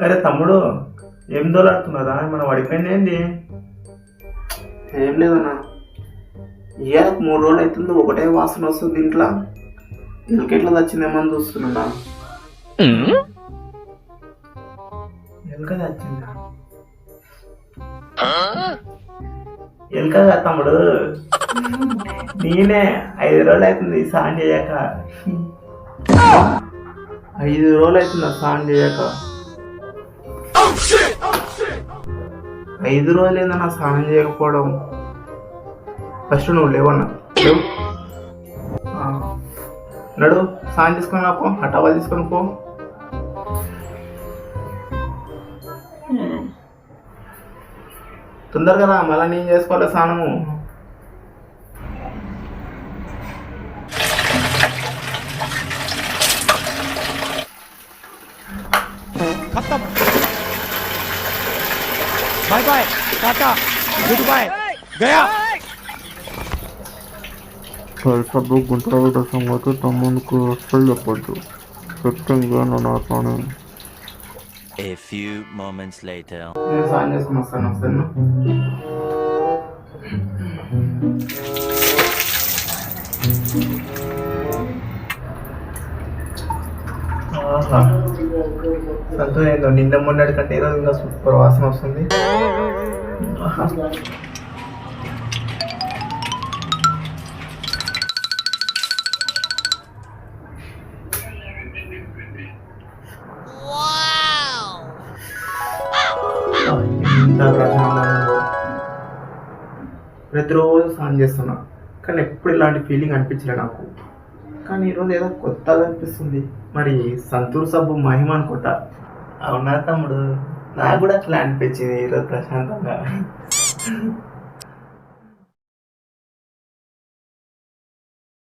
అరే తమ్ముడు ఏం దోలాడుతున్నారా మనం పడిపోయింది ఏంది? ఏం లేదన్నా. ఇవాళ మూడు రోజులు అవుతుంది ఒకటే వాసన వస్తుంది ఇంట్లో. ఎలుకెట్లా వచ్చిందేమని చూస్తున్నా ఎలుక కాదు తమ్ముడు. నేనే ఐదు రోజులు అవుతుంది స్నానం చేయక. ఐదు రోజులు అవుతుంది స్నానం చేయక? ఐదు రోజులు ఏందన్నా స్నానం చేయకపోవడం. ఫస్ట్ నువ్వు లేవన్నా. నడు స్నానం తీసుకొని రాపో హటావా తీసుకొని పో. తొందరగా రా మళ్ళీ నేను చేసుకోవాలి స్నానము? Bye bye tata good boy Gaya సరిసబ్బు గుంటరావుడ సంగతి తమ్మునికి అస్సలు చెప్పద్దు ఖచ్చితంగా నా నాతోనే A few moments later. నేను సాయం చేసుకున్నాను సార్ నాకు సంతోషం ఏందో నిన్న మొన్నటి కంటే ఈరోజు ఇంకా సూపర్ వాసన వస్తుంది. ప్రతిరోజు స్నానం చేస్తున్నా. కానీ ఎప్పుడు ఇలాంటి ఫీలింగ్ అనిపించలే నాకు. కానీ ఈరోజు ఏదో కొత్తగా అనిపిస్తుంది మరి సంతూర్ సబ్బు మహిమ అనుకుంటా. అవునా తమ్ముడు? నాకు కూడా అట్లా అనిపించింది ఈరోజు ప్రశాంతంగా.